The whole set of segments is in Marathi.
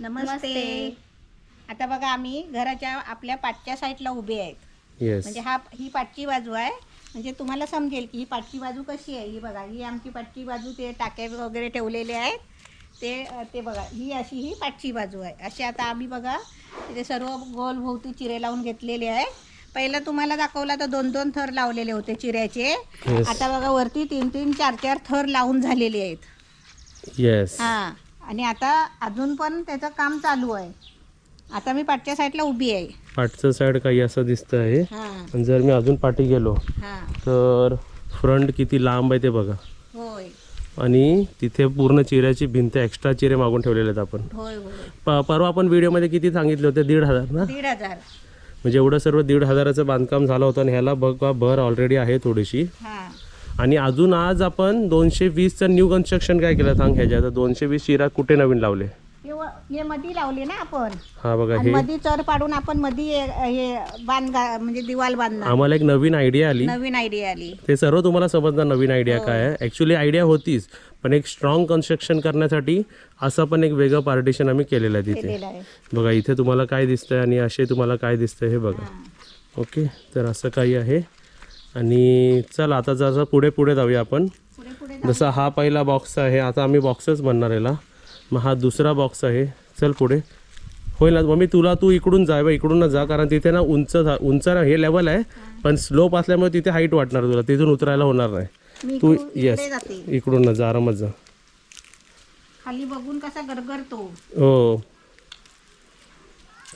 नमस्ते. आता बघा आम्ही घराच्या आपल्या पाठच्या साईडला उभे आहेत. येस म्हणजे हा ही पाठची बाजू आहे. म्हणजे तुम्हाला समजेल की ही पाठची बाजू कशी आहे. ही बघा ही आमची पाठची बाजू ते टाके वगैरे ठेवलेले आहेत. ते ते बघा ही अशी ही पाठची बाजू आहे. अशी आता आम्ही बघा तिथे सर्व गोल भोवती चिरे लावून घेतलेले आहे पहिलं तुम्हाला दाखवला तर दोन दोन थर लावलेले होते चिऱ्याचे. आता बघा वरती तीन तीन चार चार थर लावून झालेले आहेत. येस हां. आणि आता अजून पण त्याचं काम चालू आहे. आता मी पाठच्या साईडला उभी आहे. पाठचं साईड काही असं दिसतं आहे. हां. आणि जर मी अजून पाठी गेलो हां. तर फ्रंट किती लांब आहे ते बघा. होय. आणि तिथे पूर्ण चिऱ्याची भिंत एक्स्ट्रा चिरे मागून ठेवलेले आहेत आपण. होय होय. प परवा आपण व्हिडिओमध्ये किती सांगितले होते? दीड हजार ना? दीड हजार. म्हणजे एवढं सर्व दीड हजाराचं बांधकाम झालं होतं आणि ह्याला बघा भर ऑलरेडी आहे थोडीशी. हां. आणि अजून आज आपण दोनशे वीसचं न्यू कन्स्ट्रक्शन काय केलं सांग ह्याच्या दोनशे वीस चिरा कुठे नवीन लावले? हे हे मधी लावले ना आपण. हा बघा हे मधी चर पाडून आपण मधी हे- हे बांध म्हणजे दिवाल बांधणार. आम्हाला एक नवीन आयडिया आली. नवीन आयडिया आली. ते सर्व तुम्हाला समजणार नवीन आयडिया काय आहे. ॲक्च्युली आयडिया होतीच पण एक स्ट्रॉंग कन्स्ट्रक्शन करण्यासाठी असं पण एक वेगळं पार्टिशन आम्ही केलेलं आहे तिथे. आहे. बघा इथे तुम्हाला काय दिसतंय आणि असे तुम्हाला काय दिसतंय हे बघा. ओके तर असं काही आहे. आणि चला आता जसं पुढे पुढे जाऊया आपण. जसा हा पहिला बॉक्स आहे आता आम्ही बॉक्सच म्हणणार याला मग हा दुसरा बॉक्स आहे. चल पुढे. होईल ना मम्मी तुला तू इकडून जा बा इकडूनच जा कारण तिथे ना उंच उंच ना हे लेवल आहे पण स्लोप असल्यामुळे तिथे हाईट वाटणार तुला. तिथून उतरायला होणार नाही. तू येस इकडून जा आरामात जा. खाली बघून कसा गरगरतो. हो.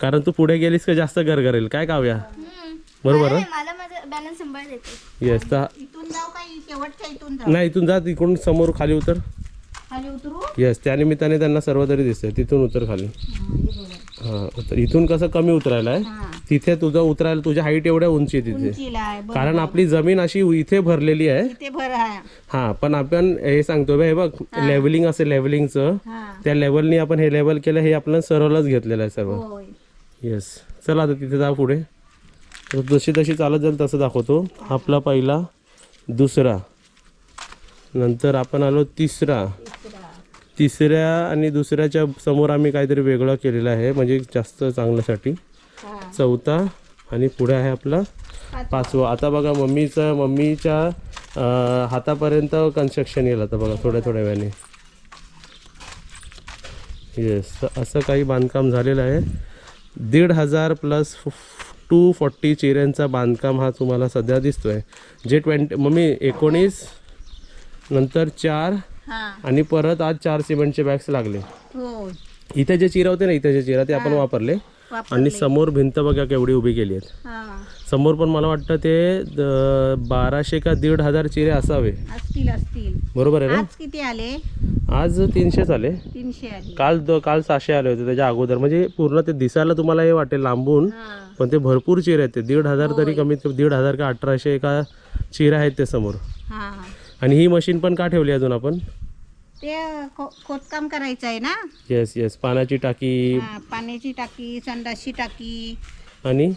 कारण तू पुढे गेलीस का जास्त गरगरेल? काय काव्या? बरोबर ना मला माझं बॅलन्स सांभाळता येते येस तर इथून जाऊ का इ- शेवटच्या इथून जाऊ? नाही इथून जा इकडून समोर खाली उतर. खाली उतरू? येस त्या निमित्ताने त्यांना सर्व तरी दिसतंय. तिथून उतर खाली. हां, उतर इथून कसं कमी उतरायला आहे? हां. तिथे तुझं उतरायला तुझ्या हाईट एवढ्या उंची आहे तिथे. उंचीला आहे बरं. कारण आपली जमीन अशी इथे भरलेली आहे. इथे भर आहे हा पण आपण हे सांगतो बे, हे बघ लेवलिंग असेल लेवलिंगचं हां. त्या लेवलनी आपण हे लेवल केलं हे आपलं सरळच घेतलेलं आहे सर्व. होय. येस चला आता तिथे जा पुढे. तर जशी जशी चालत जाईल तसं दाखवतो. आपला पहिला दुसरा. नंतर आपण आलो तिसरा. तिसऱ्या आणि दुसऱ्याच्या समोर आम्ही काहीतरी वेगळं केलेलं आहे म्हणजे जास्त चांगल्यासाठी. चौथा आणि पुढे आहे आपला पाचवा. आता बघा मम्मीचं मम्मीच्या हातापर्यंत कन्स्ट्रक्शन येईल आता बघा थोड्या थोड्या वेळाने. येस असं काही बांधकाम झालेलं आहे. दीड हजार प्लस टू फॉर्टी चिऱ्यांचा बांधकाम हा तुम्हाला सध्या दिसतोय. जे ट्वेंटी मम्मी एकोणीस नंतर चार आणि परत आज चार सिमेंटचे बॅग्स लागले. हो. इथे जे चिरा होते ना इथे जे चिरा ते आपण वापरले. वापर आणि समोर भिंत बघा केवढी उभी केली आहेत. समोर पण मला वाटतं ते बाराशे का दीड हजार चिरे असावे. असतील असतील. बरोबर आहे ना? किती आले? आज तीनशेच आले. तीनशे आले. काल द काल सहाशे आले होते त्याच्या अगोदर. म्हणजे पूर्ण ते दिसायला तुम्हाला हे वाटेल लांबून हां. पण ते भरपूर चिरे आहेत. ते दीड हजार तरी कमीत कमी दीड हजार का अठराशे का चिरे आहेत ते समोर. हां. आणि ही मशीन पण का ठेवली अजून आपण? ते खो खोदकाम करायचं आहे ना? येस येस पाण्याची टाकी. हां, पाण्याची टाकी संडासची टाकी. आणि?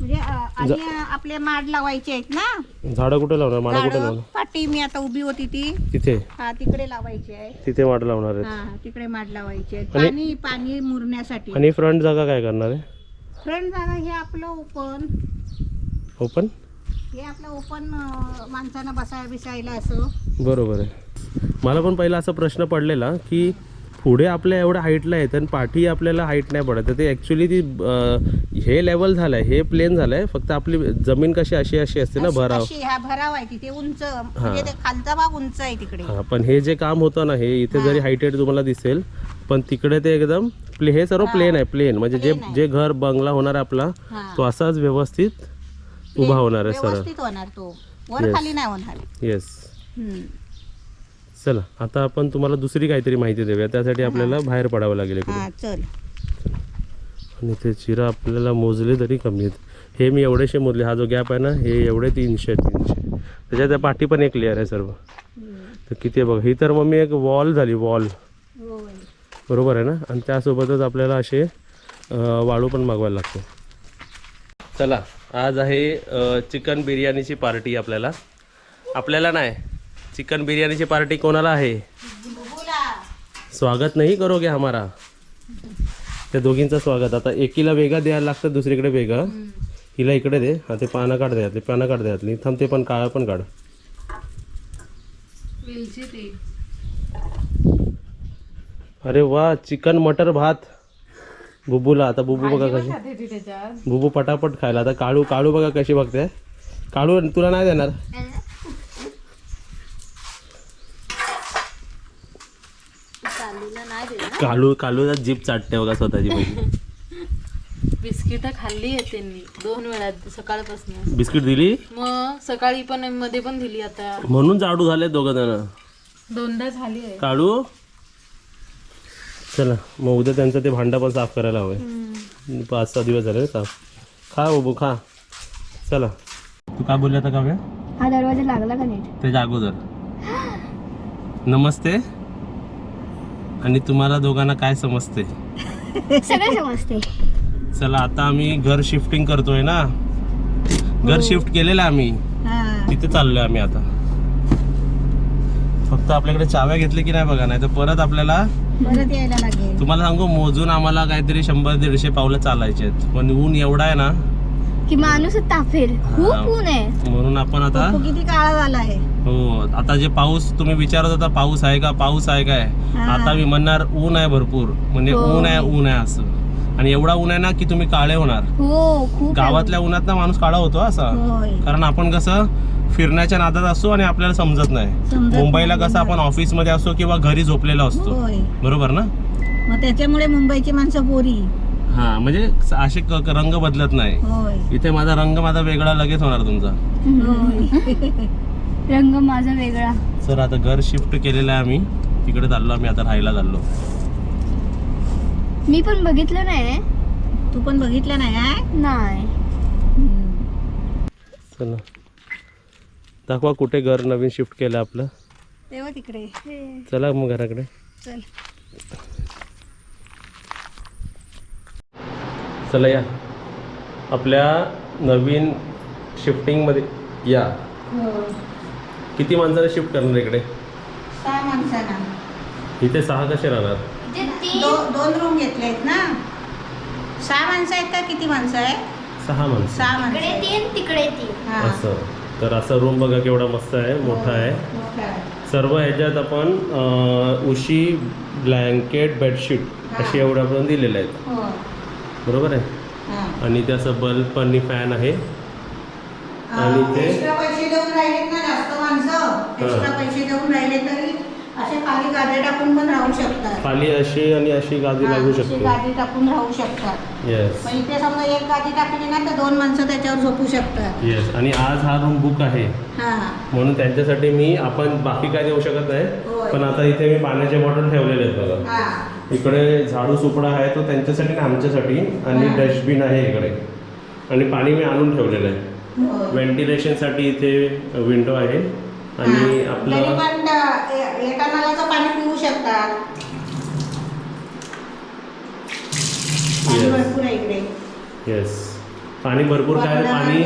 म्हणजे आणि आपले माड लावायचे आहेत ना? झाडं कुठे लावणार? माडं कुठे झाडं लावणार? पाटी मी आता उभी होती ती. तिथे? हा तिकडे लावायची आहे. तिथे माडं लावणार आहेत. हा तिकडे माड लावायचे आहेत. आणि- पाणी पाणी मुरण्यासाठी. आणि फ्रंट जागा काय करणार आहे? फ्रंट जागा हे आपलं ओपन. ओपन? हे आपलं ओपन माणसांना बसाय बिसायला असं. बरोबर आहे. मला पण पहिला असा प्रश्न पडलेला की पुढे आपल्या एवढ्या हाईटला आहेत आणि पाठी आपल्याला हाईट नाही पडत. तर ते ॲक्च्युली ती हे लेवल झालं आहे हे प्लेन झालं आहे फक्त आपली जमीन कशी अशी अशी असते ना भराव. हा भराव आहे तिथे उंच. म्हणजे ते खालचा भाग उंच आहे तिकडे. हां पण हे जे काम होतं ना हे इथे जरी हायटेड तुम्हाला दिसेल पण तिकडे ते एकदम प्ले हे सर्व प्लेन आहे प्लेन म्हणजे जे जे घर बंगला होणार आहे आपला तो असाच व्यवस्थित उभा होणार आहे सरळ. व्यवस्थित होणार तो. वर खाली नाही होणार. येस. चला आता आपण तुम्हाला दुसरी काहीतरी माहिती देऊया. त्यासाठी आपल्याला बाहेर पडावं लागेल इकडे हा चल. आणि ते चिरा आपल्याला मोजले तरी कमी आहेत. हे मी एवढेशे मोजले. हा जो गॅप आहे ना हे एवढे तीनशे तीनशे. त्याच्यात त्या पाठी पण एक लेअर आहे सर्व. तर किती आहे बघ? ही तर मग मी एक वॉल झाली वॉल बरोबर आहे ना? आणि त्यासोबतच आपल्याला असे वाळू पण मागवायला लागतो. चला आज आहे चिकन बिर्याणीची पार्टी आपल्याला. आपल्याला नाही. चिकन बिर्याणीची पार्टी कोणाला आहे? स्वागत नाही करोगे हमारा. त्या दोघींचं स्वागत. आता एकीला वेगळा द्यायला लागतं दुसरीकडे वेगळं. हिला इकडे दे. हा ते पानं काढ द्यातली पानं काढ द्यातली थांब ते पण काळं पण काढ. अरे वा चिकन मटर भात. बुबूला आता बुबू बघा कशी. बुबू पटापट खायला. आता काळू काळू बघा कशी बघते. काळू तुला नाही देणार? काळू काळूला जीप चाटते बघा स्वतःची पहिली. बिस्किट खाल्ली आहे त्यांनी दोन वेळा सकाळपासून. बिस्किट दिली? मग सकाळी पण मध्ये पण दिली आता. म्हणून जाडू झाले दोघं जण. दोनदा झाली आहे. काळू चला मग उद्या त्यांचं ते भांडं पण साफ करायला हवंय. पाच सहा दिवस झाले साफ. खा बाबू खा. चला. तू काय बोलले आता काव्या हा दरवाजा लागला का नीट? त्याच्या अगोदर नमस्ते आणि तुम्हाला दोघांना काय समजते? सगळं समजते. चला आता आम्ही घर शिफ्टिंग करतोय ना? घर शिफ्ट केलेलं आहे आम्ही. हा. तिथे चाललोय आम्ही आता. फक्त आपल्याकडे चाव्या घेतल्या की नाही बघा नाही तर परत आपल्याला परत यायला लागेल. तुम्हाला सांगू मोजून आम्हाला काहीतरी शंभर दीडशे पावलं चालायचे आहेत. पण ऊन एवढा आहे ना की माणूस तापेल खूप ऊन आहे. म्हणून आपण आता तो किती काळा झाला आहे. हो आता जे पाऊस तुम्ही विचारत होता पाऊस आहे का पाऊस आहे काय? हा. आता मी म्हणणार ऊन आहे भरपूर. म्हणजे हो. ऊन आहे ऊन आहे असं. आणि एवढा ऊन आहे ना की तुम्ही काळे होणार. हो खूप गावातल्या उन्हात ना माणूस काळा होतो असा. होय. कारण आपण कसं फिरण्याच्या नादात असतो आणि आपल्याला समजत नाही. समजत मुंबईला नाही. कसं आपण ऑफिसमध्ये असतो किंवा घरी झोपलेलो असतो. होय. बरोबर ना? मग त्याच्यामुळे मुंबईची माणसं बोरी. हा म्हणजे असे क- क- रंग बदलत नाही. होय. इथे माझा रंग माझा वेगळा लगेच होणार तुमचा. होय. रंग माझा वेगळा. सर आता घर शिफ्ट केलेलं आहे आम्ही. तिकडे चाललो आम्ही आता राहायला चाललो. मी पण बघितलं नाही तू पण बघितलं नाही नाही. चला. दाखवा कुठे घर नवीन शिफ्ट केलं आपलं. तेव्हा तिकडे. चला मग घराकडे. चल. चला या. आपल्या नवीन शिफ्टिंगमध्ये या. किती माणसाला शिफ्ट करणार इकडे? सहा माणसांना. इथे सहा कसे राहणार? दो दोन रूम घेतले आहेत ना? सहा माणसं आहेत का? किती माणसं आहे सहा माणसं. सहा माणसं इकडे आहेत. तीन तिकडे तीन. हा. असं. तर असा रूम बघा केवढा मस्त आहे मोठा आहे. मोठा आहे. सर्व ह्याच्यात आपण अं, उशी ब्लँकेट बेडशीट अशी एवढं आपण दिलेले आहेत. हो. बरोबर आहे. आणि ते असं बल्ब आणि फॅन आहे. आणि ते- पैसे देऊन राहिलेत ना जास्त माणसं. एक्स्ट्रा पैसे देऊन राहिले तरी असे खाली गादी टाकून पण राहू शकतात. खाली अशी आणि अशी गादी लागू शकते. गादी टाकून राहू शकतात. येस पण इथे समजा एक गादी टाकली ना तर दोन माणसं त्याच्यावर झोपू शकतात. येस आणि आज हा रूम बुक आहे. म्हणून त्यांच्यासाठी मी आपण बाकी काय देऊ शकत नाही. पण आता इथे मी पाण्याचे बॉटल ठेवलेले आहेत बघा. इकडे झाडू सुपडा आहे तो त्यांच्यासाठी आणि आमच्यासाठी. आणि हा. डस्टबिन आहे इकडे. आणि पाणी मी आणून ठेवलेलं आहे. व्हेंटिलेशनसाठी इथे विंडो आहे. आणि हा. आपलं पण पिऊ शकतात. येस पाणी भरपूर काय पाणी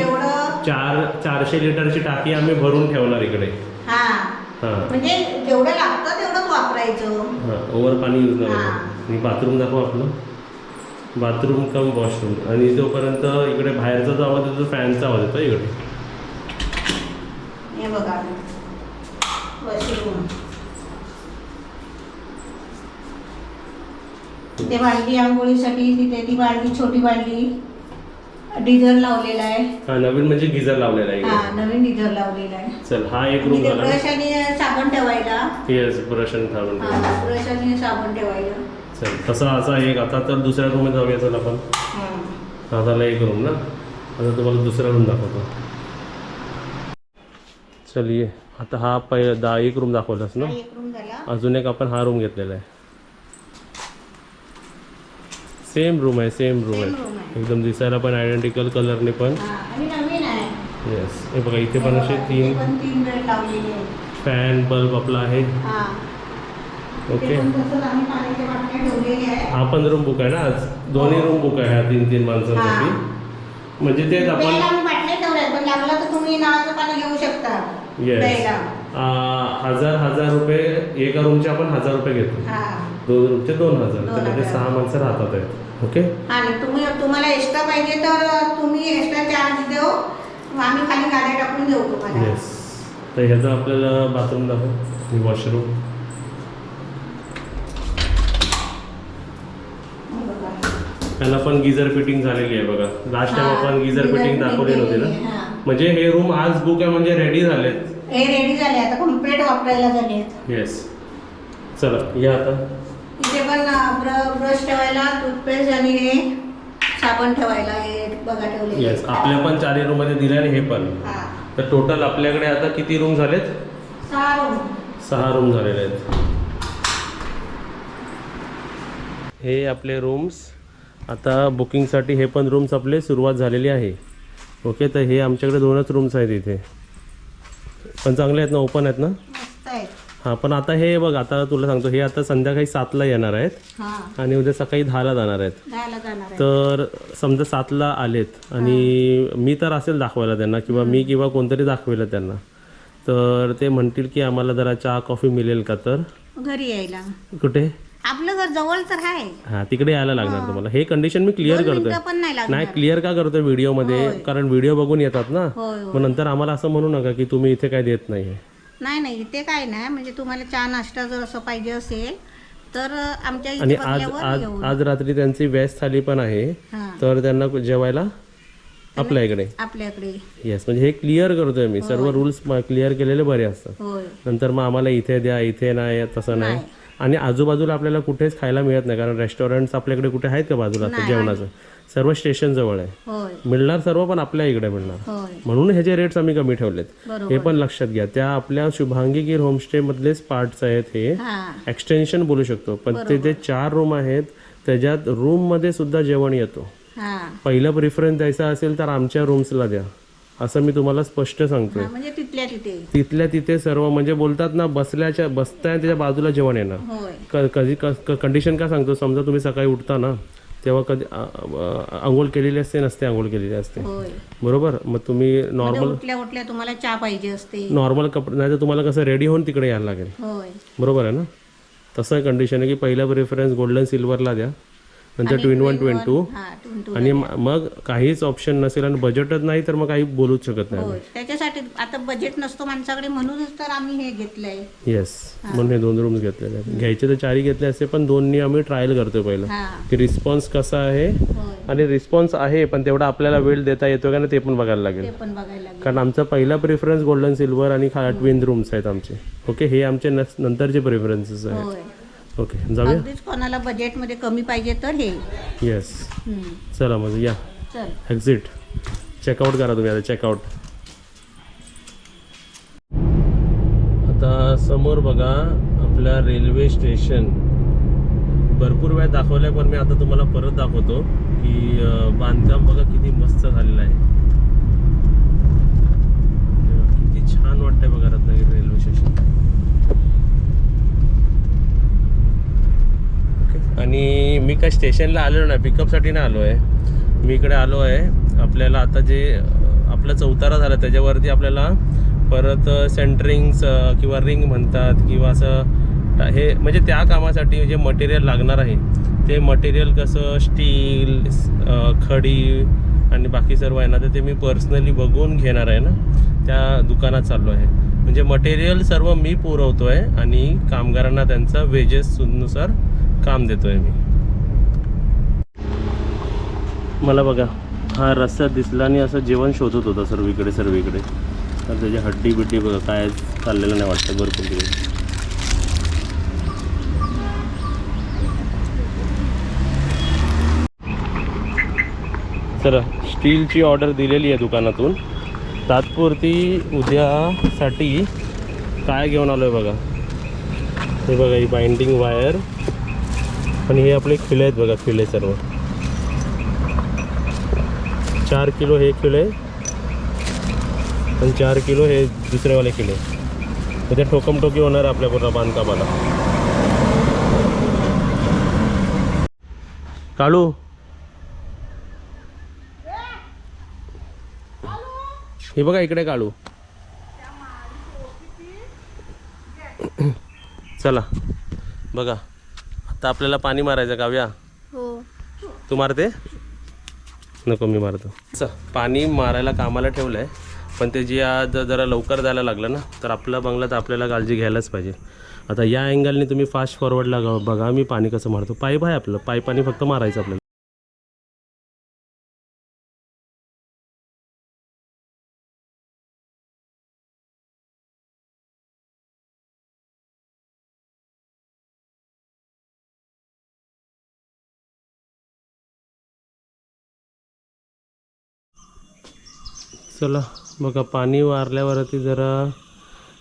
चार चारशे लिटरची टाकी आम्ही भरून ठेवणार इकडे. हा. हां. म्हणजे जेवढं वापरायचं. हां ओव्हर पाणी यूज नाही हां. होणार. आणि बाथरूम दाखवा आपलं. बाथरूम कम वॉशरूम आणि तोपर्यंत इकडे बाहेरचा जो आवाज येतो फॅनचा आवाज येतो इकडे. हे बघा. वॉशरूम तिथे आंघोळीसाठी तिथे ती बालदी छोटी बालदी डिझर लावलेला आहे. हा नवीन म्हणजे गिझर लावलेला आहे. हा नवीन डिझर लावलेला आहे. चल हा एक रूम झाला ब्रश आणि साबण ठेवायला. येस ब्रश आणि हा ब्रश आणि साबण ठेवायला. चल तसा असा एक आता तर दुसऱ्या रूममध्ये जाऊया चल आपण. हा. झाला एक रूम ना. आता तुम्हाला दुसरा रूम दाखवतो. चल ये. आता हा पहिला दहा एक रूम दाखवलास ना? एक रूम झाला. अजून एक आपण हा रूम घेतलेला आहे. सेम रूम आहे सेम रूम आहे. एकदम दिसायला पण आयडेंटिकल कलरने पण. हा येस हे बघा इथे पण असे तीन फॅन बल्ब आपला आहे. हा. ओके हा पण रूम बुक आहे ना आज? दोन्ही रूम बुक आहे तीन तीन माणसांसाठी. म्हणजे तेच आपण येस हजार हजार रुपये एका रूमचे आपण हजार रुपये घेतो. हा. दोन रूमचे दोन हजार. दोन त्यामध्ये हजार. सहा माणसं राहतात आहेत. ओके? आणि तुम्ही तुम्हाला एक्स्ट्रा पाहिजे तर तुम्ही एक्स्ट्रा चार्ज देऊ. आम्ही खाली गाड्या टाकून देऊ तुम्हाला. येस तर ह्याचं आपल्याला बाथरूम दाखव. वॉशरूम त्याला पण गिझर फिटिंग झालेली आहे बघा. लास्ट टाइम आपण गिझर फिटिंग दाखवली नव्हती ना. म्हणजे हे रूम आज बुक आहे म्हणजे रेडी झालेत. हे रेडी झाले आता कंप्लीट वापरायला झाले आहेत येस चला या आता. अं, ब्र ब्रश ठेवायला टूथपेस्ट आणि हे साबण ठेवायला हे बघा ठेवले येस आपल्या पण चारही रूममध्ये दिले आणि हे पण. हा. तर टोटल आपल्याकडे आता किती रूम झालेत? सहा room. सहा रूम झालेले आहेत. हे आपले रूम्स आता बुकिंगसाठी हे पण रूम्स आपले सुरुवात झालेली आहे. ओके तर हे आमच्याकडे दोनच रूम्स आहेत इथे. पण चांगले आहेत ना ओपन आहेत ना? मस्त आहेत. हां पण आता हे बघ आता तुला सांगतो हे आता संध्याकाळी सातला येणार आहेत हा. आणि उद्या सकाळी दहाला जाणार आहेत. जायला जाणार आहे तर समजा सातला आलेत आणि मी तर असेल दाखवायला त्यांना किंवा मी किंवा कोणतरी दाखवेल त्यांना. तर ते म्हणतील की आम्हाला जरा चहा कॉफी मिळेल का तर? घरी यायला. कुठे? आपलं घर जवळ तर आहे. हा तिकडे यायला लागणार तुम्हाला. हे कंडिशन मी क्लिअर करतोय. पण नाही क्लिअर का करतोय व्हिडिओमध्ये कारण व्हिडिओ बघून येतात ना. होय होय. मग नंतर आम्हाला असं म्हणू नका की तुम्ही इथे काय देत नाही नाही नाही इथे काय नाही. म्हणजे तुम्हाला चहा नाश्ता जर असं पाहिजे असेल तर आमच्या आणि इथे आज आज रात्री त्यांची व्याज थाली पण आहे. हा. तर त्यांना जेवायला आपल्या इकडे आपल्याकडे. येस म्हणजे हे क्लिअर करतोय मी. सर्व रूल्स क्लिअर केलेले बरे असतात. होय. नंतर मग आम्हाला इथे द्या इथे नाही तसं नाही. नाही. आणि आजूबाजूला आपल्याला कुठेच खायला मिळत नाही कारण रेस्टॉरंट्स आपल्याकडे कुठे आहेत का बाजूला? आता जेवणाचं. सर्व स्टेशन जवळ आहे. मिळणार सर्व पण आपल्या इकडे मिळणार. म्हणून ह्याचे रेट्स आम्ही कमी ठेवलेत हे पण लक्षात घ्या. त्या आपल्या शुभांगी गिर होमस्टे मधलेच पार्ट्स आहेत हे. एक्सटेन्शन बोलू शकतो पण ते जे चार रूम आहेत त्याच्यात रूममध्ये सुद्धा जेवण येतो. पहिलं प्रिफरन्स द्यायचा असेल तर आमच्या रूम्सला द्या. असं मी तुम्हाला स्पष्ट सांगतोय. म्हणजे तिथल्या तिथे. तिथल्या तिथे सर्व म्हणजे बोलतात ना बसल्याच्या बसताय त्याच्या बाजूला जेवण येणार. कधी कंडिशन का सांगतो? समजा तुम्ही सकाळी उठता ना तेव्हा कधी आंघोळ केलेली असते नसते आंघोळ केलेली असते. बरोबर? मग तुम्ही म्हणजे नॉर्मल उठल्या उठल्या तुम्हाला चहा पाहिजे असते. नॉर्मल कपडे नाही तर तुम्हाला कसं रेडी होऊन तिकडे यायला लागेल. बरोबर आहे ना? तसं कंडिशन आहे की पहिला प्रेफरन्स गोल्डन सिल्वरला द्या. नंतर ट्विन वन ट्विन टू हा टून टू आणि मग काहीच ऑप्शन नसेल आणि बजेटच नाही तर मग काही बोलूच शकत नाही होय त्याच्यासाठी आता बजेट नसतो माणसाकडे म्हणूनच तर आम्ही हे घेतलंय. येस म्हणून हे दोन रूम्स घेतलेले आहेत. घ्यायचे तर चारही घेतले असते पण दोन्ही आम्ही ट्रायल करतोय पहिलं. हा. की रिस्पॉन्स कसा आहे आणि रिस्पॉन्स आहे पण तेवढा आपल्याला वेळ देता येतो का नाही ते पण बघायला लागेल. कारण आमचा पहिला प्रेफरन्स गोल्डन सिल्वर आणि ट्विन रूम्स आहेत आमचे. ओके हे आमचे नंतरचे प्रेफरन्सेस आहेत. ओके जाऊया. अगदीच कोणाला बजेटमध्ये कमी पाहिजे तर हे. येस हम्म. चला मग या. चल. एक्झिट चेकआउट करा तुम्ही आता चेकआउट आता समोर बघा आपल्या रेल्वे स्टेशन भरपूर वेळ दाखवलंय पण मी आता तुम्हाला परत दाखवतो की अं, बांधकाम बघा किती मस्त झालेलं आहे. किती छान वाटतंय बघा रत्नागिरी रेल्वे स्टेशन आणि मी काय स्टेशनला आलेलो नाही पिकअपसाठी ना आलो आहे मी इकडे आलो आहे आपल्याला आता जे आपला चौतारा झाला त्याच्यावरती आपल्याला परत सेंटरिंग्स किंवा रिंग म्हणतात किंवा असं हे म्हणजे त्या कामासाठी जे मटेरियल लागणार आहे ते मटेरियल कसं स्टील खडी आणि बाकी सर्व आहे ना तर ते मी पर्सनली बघून घेणार आहे ना त्या दुकानात चाललो आहे. म्हणजे मटेरियल सर्व मी पुरवतो आहे आणि कामगारांना त्यांचा वेजेसनुसार काम देतोय मी. मला बघा हा रस्ता दिसला आणि असं जेवण शोधत होता सर्वीकडे सर्वीकडे. तर त्याची हड्डी बिड्डी बघा काय चाललेलं नाही वाटतं भरपूर तिकडे. तर स्टीलची ऑर्डर दिलेली आहे दुकानातून. तात्पुरती उद्यासाठी काय घेऊन आलो आहे बघा. हे बघा ही बाइंडिंग वायर पण हे आपले खिळे आहेत बघा खिळे सर्व. चार किलो हे खिळे पण चार किलो हे दुसरेवाले खिळे. म्हणजे ठोकमटोकी होणार आपल्या पूर्ण बांधकामाला. काळू हे बघा इकडे काळू चला. बघा. तर आपल्याला पाणी मारायचं काव्या हो. तू मारते? नको मी मारतो. च पाणी मारायला कामाला ठेवलं आहे पण ते जे आज जरा लवकर जायला लागलं ना तर आपला बंगला तर आपल्याला काळजी घ्यायलाच पाहिजे. आता या अँगलने तुम्ही फास्ट फॉरवर्डला बघा मी पाणी कसं मारतो. पाईप आहे आपलं पाईपाने फक्त मारायचं आपल्याला. चला बघा पाणी मारल्यावरती जरा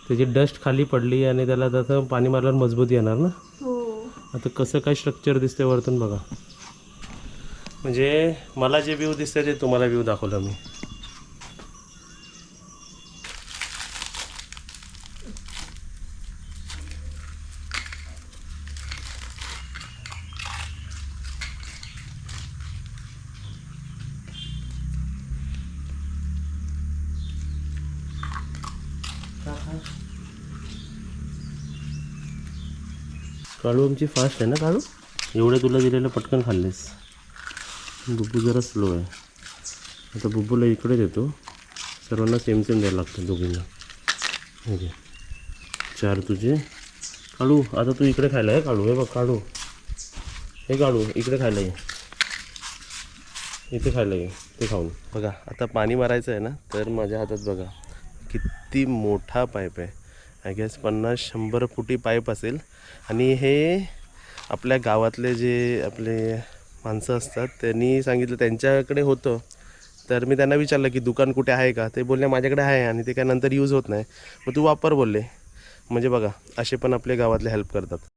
त्याची डस्ट खाली पडली आणि त्याला तसं पाणी मारल्यावर मजबूत येणार ना? हो. आता कसं काय स्ट्रक्चर दिसते वरतून बघा. म्हणजे मला जे व्ह्यू दिसते ते तुम्हाला व्ह्यू दाखवलं मी. काळू आमची फास्ट आहे ना काळू? एवढे तुला दिलेलं पटकन खाल्लेस. बुब्बू जरा स्लो आहे. आता बुब्बूला इकडे देतो सर्वांना सेम सेम द्यायला लागतं दोघींना. ओके चार तुझे. काळू आता तू इकडे खायला आहे काळू. हे बघ काळू. हे काळू इकडे खायला ये. इथे खायला ये. ते खाऊन. बघा आता पाणी मारायचं आहे ना तर माझ्या हातात बघा किती मोठा पाईप आहे. आय गेस पन्नास शंभर फुटी पाईप असेल. आणि हे आपल्या गावातले जे आपले माणसं असतात त्यांनी सांगितलं त्यांच्याकडे होतं. तर मी त्यांना विचारलं की दुकान कुठे आहे का? ते बोलले माझ्याकडे आहे. आणि ते काय नंतर यूज होत नाही. मग तू वापर बोलले. म्हणजे बघा असे पण आपल्या गावातले हेल्प करतात.